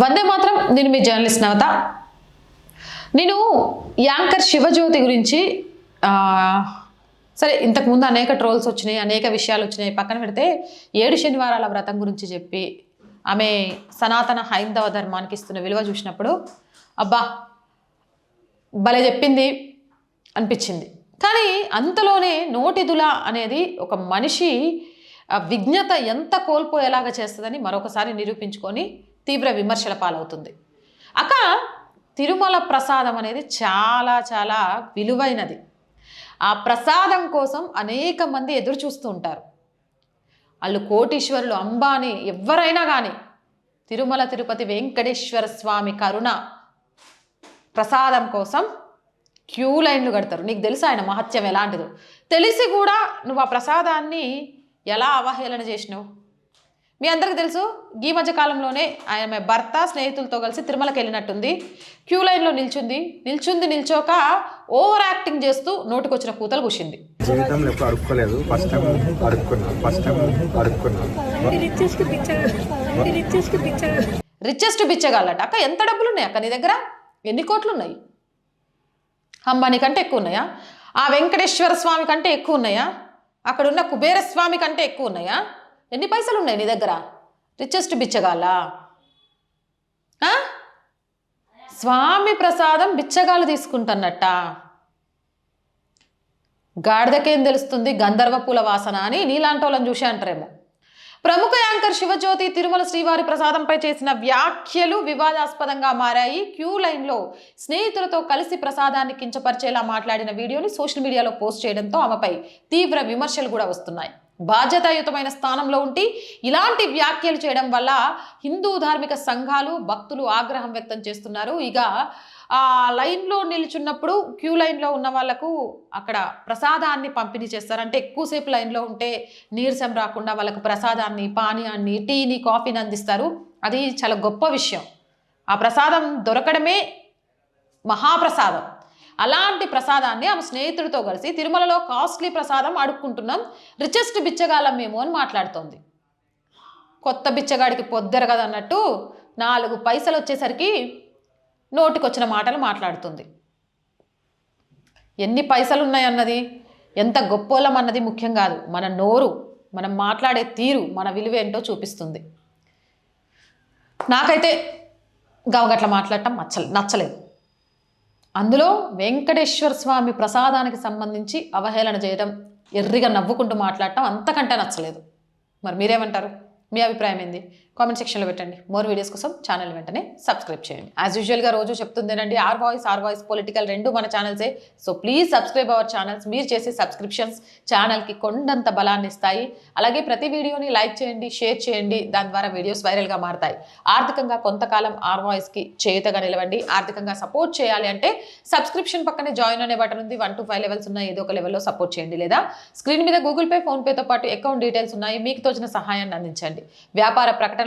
వందే మాత్రం నేను మీ జర్నలిస్ట్ నవత. నేను యాంకర్ శివజ్యోతి గురించి సరే ఇంతకుముందు అనేక ట్రోల్స్ వచ్చినాయి అనేక విషయాలు వచ్చినాయి. పక్కన పెడితే ఏడు శనివారాల వ్రతం గురించి చెప్పి ఆమె సనాతన హైందవ ధర్మానికి ఇస్తున్న విలువ చూసినప్పుడు అబ్బా భలే చెప్పింది అనిపించింది. కానీ అంతలోనే నోటిదుల అనేది ఒక మనిషి విజ్ఞత ఎంత కోల్పోయేలాగా చేస్తుందని మరొకసారి నిరూపించుకొని తీవ్ర విమర్శల పాలవుతుంది. అక్క తిరుమల ప్రసాదం అనేది చాలా చాలా విలువైనది. ఆ ప్రసాదం కోసం అనేక మంది ఎదురు చూస్తూ ఉంటారు. వాళ్ళు కోటీశ్వరులు అంబానీ ఎవరైనా కానీ తిరుమల తిరుపతి వెంకటేశ్వర స్వామి కరుణ ప్రసాదం కోసం క్యూ లైన్లు కడతారు. నీకు తెలుసు ఆయన మహత్యం ఎలాంటిదో? తెలిసి కూడా నువ్వు ఆ ప్రసాదాన్ని ఎలా అవహేళన చేసినావు? మీ అందరికీ తెలుసు ఈ మధ్య కాలంలోనే ఆమె భర్త స్నేహితులతో కలిసి తిరుమలకి వెళ్ళినట్టుంది క్యూ లైన్లో నిల్చుంది. నిల్చుంది నిల్చోక ఓవర్ యాక్టింగ్ చేస్తూ నోటికొచ్చిన కూతలు కూసింది జీవితంలో ఎప్పుడు అడుక్కోలేదు ఫస్ట్ టైం అడుక్కున్నా ఫస్ట్ టైం అడుక్కున్నా రిచెస్ట్ బిచ్చగాళ్ళట అక్క ఎంత డబ్బులు ఉన్నాయి అక్క నీ దగ్గర? ఎన్ని కోట్లు ఉన్నాయి అంబానీ కంటే ఎక్కువ ఉన్నాయా ఆ వెంకటేశ్వర స్వామి కంటే ఎక్కువ ఉన్నాయా అక్కడ ఉన్న కుబేర స్వామి కంటే ఎక్కువ ఉన్నాయా ఎన్ని పైసలు ఉన్నాయి నీ దగ్గర? రిచెస్ట్ బిచ్చగాళ్ళ? స్వామి ప్రసాదం బిచ్చగాలు తీసుకుంటున్నట్ట. గాడిదకేం తెలుస్తుంది? గంధర్వ పూల వాసన అని నీలాంటి వాళ్ళని చూసి అంటారేమో. ప్రముఖ యాంకర్ శివజ్యోతి తిరుమల శ్రీవారి ప్రసాదంపై చేసిన వ్యాఖ్యలు వివాదాస్పదంగా మారాయి. క్యూ లైన్లో స్నేహితులతో కలిసి ప్రసాదాన్ని కించపరిచేలా మాట్లాడిన వీడియోని సోషల్ మీడియాలో పోస్ట్ చేయడంతో ఆమెపై తీవ్ర విమర్శలు కూడా వస్తున్నాయి. బాధ్యతాయుతమైన స్థానంలో ఉండి ఇలాంటి వ్యాఖ్యలు చేయడం వల్ల హిందూ ధార్మిక సంఘాలు భక్తులు ఆగ్రహం వ్యక్తం చేస్తున్నారు. ఇక ఆ లైన్లో నిల్చున్నప్పుడు క్యూ లైన్లో ఉన్న వాళ్ళకు అక్కడ ప్రసాదాన్ని పంపిణీ చేస్తారు. అంటే ఎక్కువసేపు లైన్లో ఉంటే నీరసం రాకుండా వాళ్ళకు ప్రసాదాన్ని పానీయాన్ని టీని కాఫీని అందిస్తారు. అది చాలా గొప్ప విషయం. ఆ ప్రసాదం దొరకడమే మహాప్రసాదం. అలాంటి ప్రసాదాన్ని ఆమె స్నేహితుడితో కలిసి తిరుమలలో కాస్ట్లీ ప్రసాదం అడుక్కుంటున్నాం. రిచెస్ట్ బిచ్చగాళ్ళం మేము అని మాట్లాడుతోంది. కొత్త బిచ్చగాడికి పొద్దరు కదన్నట్టు నాలుగు పైసలు వచ్చేసరికి నోటికొచ్చిన మాటలు మాట్లాడుతుంది. ఎన్ని పైసలు ఉన్నాయన్నది? ఎంత గొప్పోళ్ళం అన్నది ముఖ్యం కాదు. మన నోరు మనం మాట్లాడే తీరు మన విలువ ఏంటో చూపిస్తుంది. నాకైతే గవగట్ల మాట్లాడటం నచ్చ నచ్చలేదు. అందులో వెంకటేశ్వర స్వామి ప్రసాదానికి సంబంధించి అవహేళన చేయడం ఎర్రిగా నవ్వుకుంటూ మాట్లాడటం అంతకంటే నచ్చలేదు. మరి మీరేమంటారు? మీ అభిప్రాయం ఏంది? కామెంట్ సెక్షన్లో పెట్టండి. మోర్ వీడియోస్ కోసం ఛానల్ వెంటనే సబ్స్క్రైబ్ చేయండి. యాజ్ యూజువల్గా రోజు చెప్తుందేనండి R voice R voice political రెండు మన ఛానల్సే. So please subscribe our channels మీరు చేసే సబ్స్క్రిప్షన్స్ ఛానల్కి కొండంత బలాన్ని ఇస్తాయి. అలాగే ప్రతి వీడియోని లైక్ చేయండి షేర్ చేయండి. దాని ద్వారా వీడియోస్ వైరల్గా మారతాయి. ఆర్థికంగా కొంతకాలం ఆర్ వాయిస్కి చేయుతగా నిలవండి. ఆర్థికంగా సపోర్ట్ చేయాలి అంటే సబ్స్క్రిప్షన్ పక్కనే జాయిన్ అనే బటన్ ఉంది. వన్ టు ఫైవ్ లెవెల్స్ ఉన్నాయి. ఏదో ఒక లెవెల్లో సపోర్ట్ చేయండి. లేదా స్క్రీన్ మీద గూగుల్ పే ఫోన్పేతో పాటు అకౌంట్ డీటెయిల్స్ ఉన్నాయి. మీకు తోచిన సహాయాన్ని అందించండి. వ్యాపార ప్రకటన